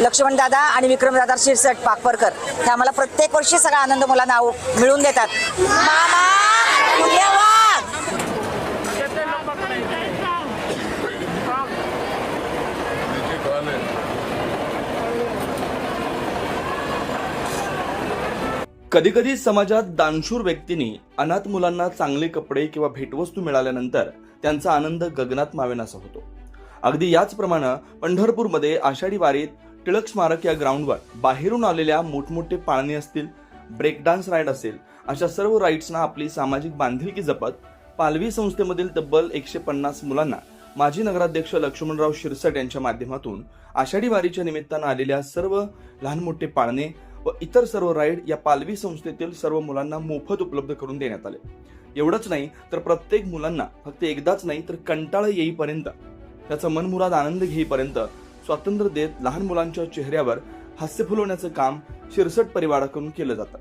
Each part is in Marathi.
लक्ष्मणदादा आणि विक्रमदादा शिरसट पाकपरकर. हे आम्हाला प्रत्येक वर्षी सगळा आनंद मुलांना मिळून मिळवून देतात. मामा कधीकधी समाजात दानशूर व्यक्तींनी अनाथ मुलांना चांगले कपडे किंवा भेटवस्तू मिळाल्यानंतर त्यांचा आनंद गगनात मावेनासा होतो. अगदी याचप्रमाणे पंढरपूरमध्ये आषाढी वारीत टिळक स्मारक या ग्राउंडवर बाहेरून आलेल्या मोठमोठे पाळणे असतील ब्रेक डान्स राईड असेल अशा सर्व राईड्सना आपली सामाजिक बांधिलकी जपत पालवी संस्थेमधील तब्बल एकशे पन्नास मुलांना माजी नगराध्यक्ष लक्ष्मणराव शिरसट यांच्या माध्यमातून आषाढी वारीच्या निमित्तानं आलेल्या सर्व लहान मोठे पाळणे व इतर सर्व राईड या पालवी संस्थेतील सर्व मुलांना मोफत उपलब्ध करून देण्यात आले. एवढंच नाही तर प्रत्येक मुलांना फक्त एकदाच नाही तर कंटाळा येईपर्यंत त्याचा मनमुराद आनंद घेईपर्यंत स्वातंत्र्य देत लहान मुलांच्या चेहऱ्यावर हास्य फुलवण्याचं काम शिरसट परिवाराकडून केलं जातं.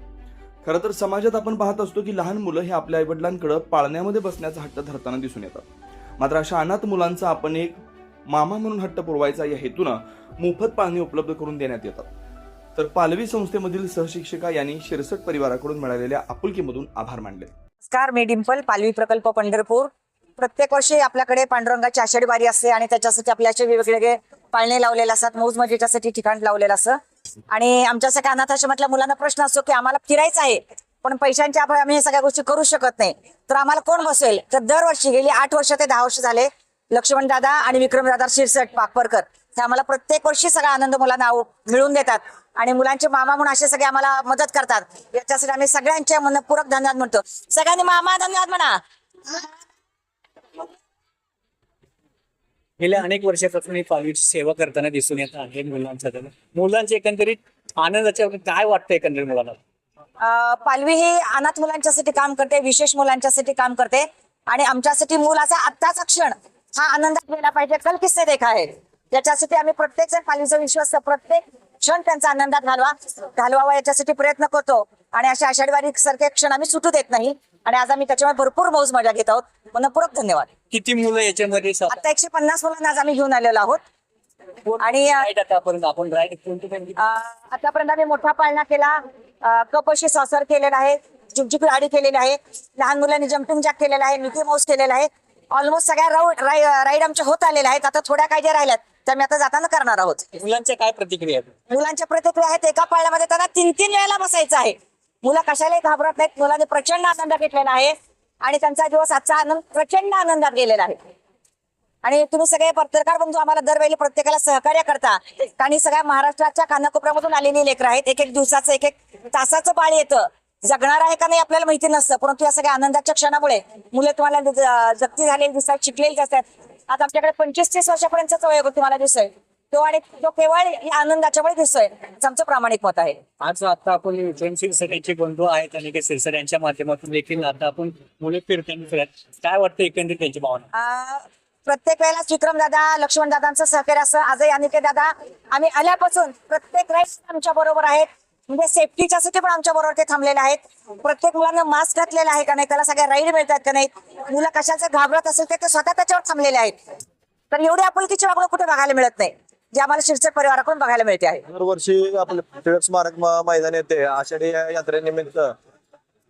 खरं तर समाजात आपण पाहत असतो की लहान मुलं हे आपल्या आईवडिलांकडे पाळण्यामध्ये बसण्याचा हट्ट धरताना दिसून येतात. मात्र अशा अनाथ मुलांचा आपण एक मामा म्हणून हट्ट पुरवायचा या हेतूनं मोफत पाळणी उपलब्ध करून देण्यात येतात. तर पालवी संस्थेमधील सहशिक्षिका यांनी शिरसट परिवाराकडून मिळालेल्या आपुलकीमधून आभार मानले. नमस्कार मी डिंपल पालवी प्रकल्प पंढरपूर. प्रत्येक वर्षी आपल्याकडे पांडुरंगाची आषाढी वारी असते आणि त्याच्यासाठी आपल्या वेगवेगळे पाळणे लावलेले असतात मौज मजेच्यासाठी ठिकाण लावलेलं असतं आणि आमच्यासारख्या अनाथ आश्रमातल्या मुलांना प्रश्न असतो की आम्हाला फिरायचं आहे पण पैशांच्या अभावी आम्ही हे सगळ्या गोष्टी करू शकत नाही. तर आम्हाला कोण बसेल? तर दरवर्षी गेली आठ वर्ष ते दहा वर्ष झाले लक्ष्मण दादा आणि विक्रमदादा शिरसट पाकपरकर. हे आम्हाला प्रत्येक वर्षी सगळा आनंद मुलांना आव- देतात. आणि मुलांचे मामा म्हणून असे सगळे आम्हाला मदत करतात. याच्यासाठी आम्ही सगळ्यांच्या मनपूरक धन्यवाद म्हणतो. सगळ्यांनी मामा धन्यवाद म्हणा. गेल्या अनेक वर्षापासून ही पालवीची सेवा करताना दिसून येत आहे मुलांच्या मुलांचे एकंदरीत आनंदाच्या काय वाटतं एकंदरीत मुलांना? पालवी ही अनाथ मुलांच्यासाठी काम करते विशेष मुलांच्यासाठी काम करते. आणि आमच्यासाठी मुलाचा आत्ताचा क्षण हा आनंदात गेला पाहिजे. कल किस्से देखा आहे. त्याच्यासाठी आम्ही प्रत्येक जण पालवीचा विश्वास प्रत्येक क्षण त्यांचा आनंदात घालवा घालवावा याच्यासाठी प्रयत्न करतो. आणि अशा आषाढीवारी सारखे क्षण आम्ही सुटू देत नाही. आणि आज आम्ही त्याच्यामुळे भरपूर मौज मजा घेत आहोत. मनपूरक धन्यवाद. किती मुलं याच्यामध्ये आता एकशे पन्नास मुलांना आज आम्ही घेऊन आलेलो आहोत. आणि आतापर्यंत आपण आम्ही मोठा पाळणा केला. कपशी सॉसर केलेला आहे झुकझुक गाडी केलेली आहे लहान मुलांनी जम्पिंग जॅक केलेला आहे मिकी माऊस केलेला आहे. ऑलमोस्ट सगळ्या राऊड राईड आमच्या होत आलेल्या आहेत. आता थोड्या काय ज्या राहिल्यात त्या मी आता जाताना करणार आहोत. मुलांच्या काय प्रतिक्रिया आहेत? मुलांच्या प्रतिक्रिया आहेत एका पाळण्यामध्ये त्यांना तीन तीन वेळेला बसायचं आहे. मुलं कशालाही घाबरत नाहीत. मुलांनी प्रचंड आनंद घेतलेला आहे. आणि त्यांचा दिवस आजचा आनंद प्रचंड आनंदात गेलेला आहे. आणि तुम्ही सगळे पत्रकार बंधू आम्हाला दरवेळी प्रत्येकाला सहकार्य करता. आणि सगळ्या महाराष्ट्राच्या कानाकोपऱ्यामधून आलेली लेकरं आहेत. एक एक दिवसाचं एक एक तासाचं बाळ येतं. जगणार आहे का नाही आपल्याला माहिती नसतं. परंतु या सगळ्या आनंदाच्या क्षणामुळे मुलं तुम्हाला जगती झालेली दिसतात शिकलेली दिसतात. आता आमच्याकडे पंचवीस तीस वर्षापर्यंतचा वयोग तुम्हाला दिसेल तो आणि तो केवळ या आनंदाच्यामुळे दिसतोय. असं आमचं प्रामाणिक मत आहे. आज आता आपण जैन शिरसट्याचे बंधू आहेत आणि शिरसट यांच्या माध्यमातून देखील आता आपण मुले फिरताना फिरत काय वाटतं एकंदरीत त्यांची भावना? आ, प्रत्येक वेळेला विक्रम दादा लक्ष्मण दादांचं सहकार्य असं आजही अनिके दादा आम्ही आल्यापासून प्रत्येक राईड आमच्या बरोबर आहेत. म्हणजे सेफ्टीच्या साठी पण आमच्या बरोबर ते थांबलेले आहेत. प्रत्येक मुलांना मास्क घातलेला आहे का नाही त्याला सगळ्या राईड मिळतात का नाही मुलं कशाचं घाबरत असेल ते ते स्वतः त्याच्यावर थांबलेले आहेत. तर एवढी आपुलकीची वागणूक कुठे बघायला मिळत नाही. जे आम्हाला शिरसट परिवाराकडून बघायला मिळते आहे. दरवर्षी आपलं टिळक स्मारक म- मैदान येते. आषाढी या यात्रेनिमित्त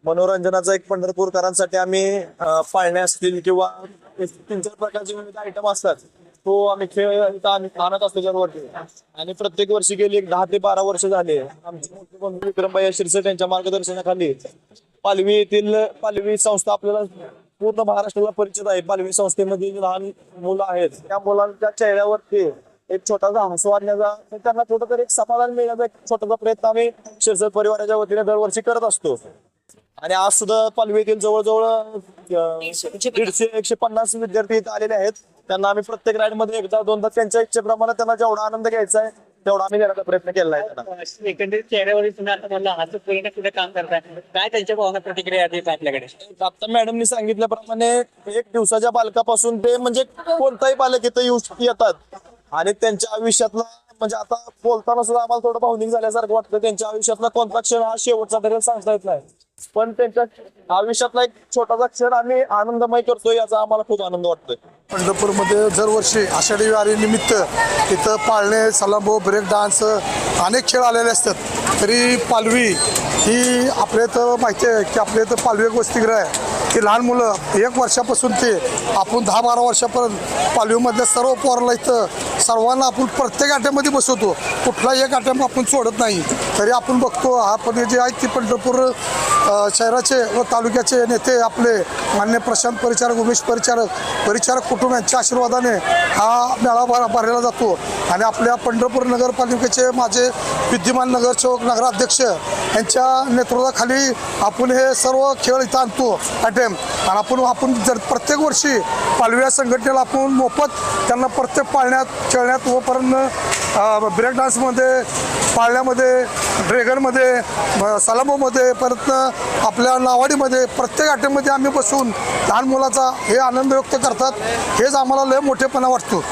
मनोरंजनाचा एक पंढरपूरकरांसाठी आम्ही अं, पाळणे असतील किंवा तीन चार प्रकारचे विविध आयटम असतात. तो आम्ही खेळ इथं आम्ही आणत असतो दरवर्षी. आणि प्रत्येक वर्षी गेली एक दहा ते बारा वर्ष झाले. आमचे मोठे बंधू विक्रमबाई शिरसट यांच्या मार्गदर्शनाखाली पालवी येथील पालवी संस्था आपल्याला पूर्ण महाराष्ट्राला परिचित आहे. पालवी संस्थेमध्ये लहान मुलं आहेत. त्या मुलांच्या चेहऱ्यावरती एक छोटासा हसू आणण्याचा त्यांना छोटं तरी एक समाधान मिळण्याचा एक छोटासा प्रयत्न आम्ही शिरसट परिवाराच्या वतीने दरवर्षी करत असतो. आणि आज सुद्धा पालवी येथील जवळजवळ दीडशे एकशे पन्नास विद्यार्थी इथे आलेले आहेत. त्यांना आम्ही प्रत्येक राईडमध्ये एकदा दोनदा त्यांच्या इच्छेप्रमाणे त्यांना जेवढा आनंद घ्यायचा आहे तेवढा आम्ही देण्याचा प्रयत्न केला आहे त्यांना. एकंदरीत चेहऱ्यावर तुम्ही आता मला हात फिरण्यात सुद्धा काम करताय? काय त्यांच्या भावना प्रतिक्रिया आहेत आपल्याकडे? आता मॅडमनी सांगितल्याप्रमाणे एक दिवसाच्या बालकापासून ते म्हणजे कोणताही बालक इथं येऊ येतात. आणि त्यांच्या आयुष्यातला म्हणजे आता बोलताना सुद्धा आम्हाला थोडं भावनिक झाल्यासारखं वाटतं. त्यांच्या आयुष्यातला कोणता क्षण हा शेवटचा तरी सांगता येत नाही. पण त्यांच्या आयुष्यातला एक छोटासा क्षण आम्ही आनंदमय करतोय याचा आम्हाला खूप आनंद वाटतोय. पंढरपूरमध्ये दरवर्षी आषाढी वारी निमित्त तिथं पाळणे सलांबो ब्रेक डान्स अनेक खेळ आलेले असतात. तरी पालवी ही आपल्या इथं माहिती आहे की आपल्या इथं पालवी एक वसतिगृह आहे. की लहान मुलं एक वर्षापासून ते आपण दहा बारा वर्षापर्यंत पालवीमधल्या सर्व पोराला इथं सर्वांना आपण प्रत्येक आट्यामध्ये बसवतो. कुठला एक आट्याम आपण सोडत नाही. तरी आपण बघतो हा पण जे आहेत ती पंढरपूर शहराचे व तालुक्याचे नेते आपले मान्य प्रशांत परिचारक उमेश परिचारक परिचारक कुटुंब यांच्या आशीर्वादाने हा मेळा भर भरलेला जातो. आणि आपल्या पंढरपूर नगरपालिकेचे माझे विद्यमान नगरसेवक नगराध्यक्ष यांच्या नेतृत्वाखाली आपण हे सर्व खेळ इथं आणतो अटेम आणि आपण आपण जर प्रत्येक वर्षी पालव्या संघटनेला आपण मोफत त्यांना प्रत्येक पाळण्यात खेळण्यात वपर्यंत ब्रेक डान्समध्ये पाळण्यामध्ये ड्रेगनमध्ये सलामोमध्ये परत आपल्या नावाडीमध्ये प्रत्येक आटेमध्ये आम्ही बसून लहान मुलाचा हे आनंद व्यक्त करतात. हेच आम्हाला लय मोठेपणा वाटतो.